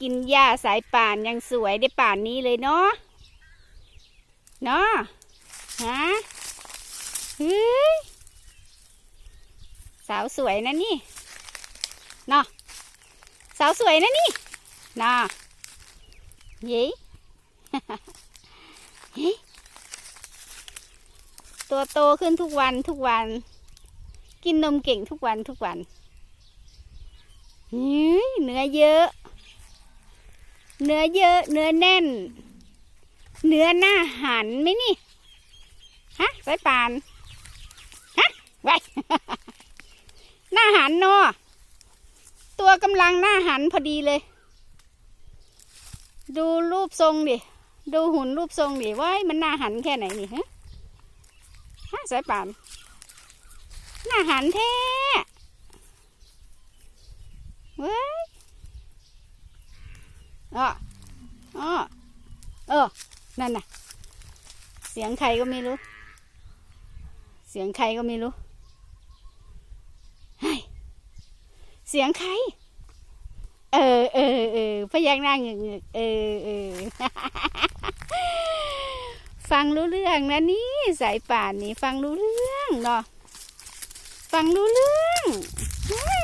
กินหญ้าสายป่านยังสวยได้ป่านนี้เลยเนาะเนาะฮะเฮ้ยสาวสวยนะนี่เนาะสาวสวยนะนี่เนาะเย้ตัวโตขึ้นทุกวันทุกวัน กินนมเก่งทุกวันทุกวันเฮ้ยเนื้อเยอะ เนื้อเยอะเนื้อแน่น เนื้อหน้าหันไหมนี่ ฮะสายปาน ฮะไว้หน้าหันเนาะตัวกำลังหน้าหันพอดีเลย ดูรูปทรงดิ ดูหุ่นรูปทรงดิว่ามันหน้าหันแค่ไหนนี่ฮะฮะสายปานหน้าหันแท้เว้ย อ๋ออ๋อเออ นั่นน่ะ เสียงใครก็ไม่รู้ เสียงใครก็ไม่รู้เฮ้ยเสียงใคร เออเออเออพยักหน้าเงึกเงึกเออเออฟังรู้เรื่องนะนี่สายป่านนี่ฟังรู้เรื่องเนาะฟังรู้เรื่องเฮ้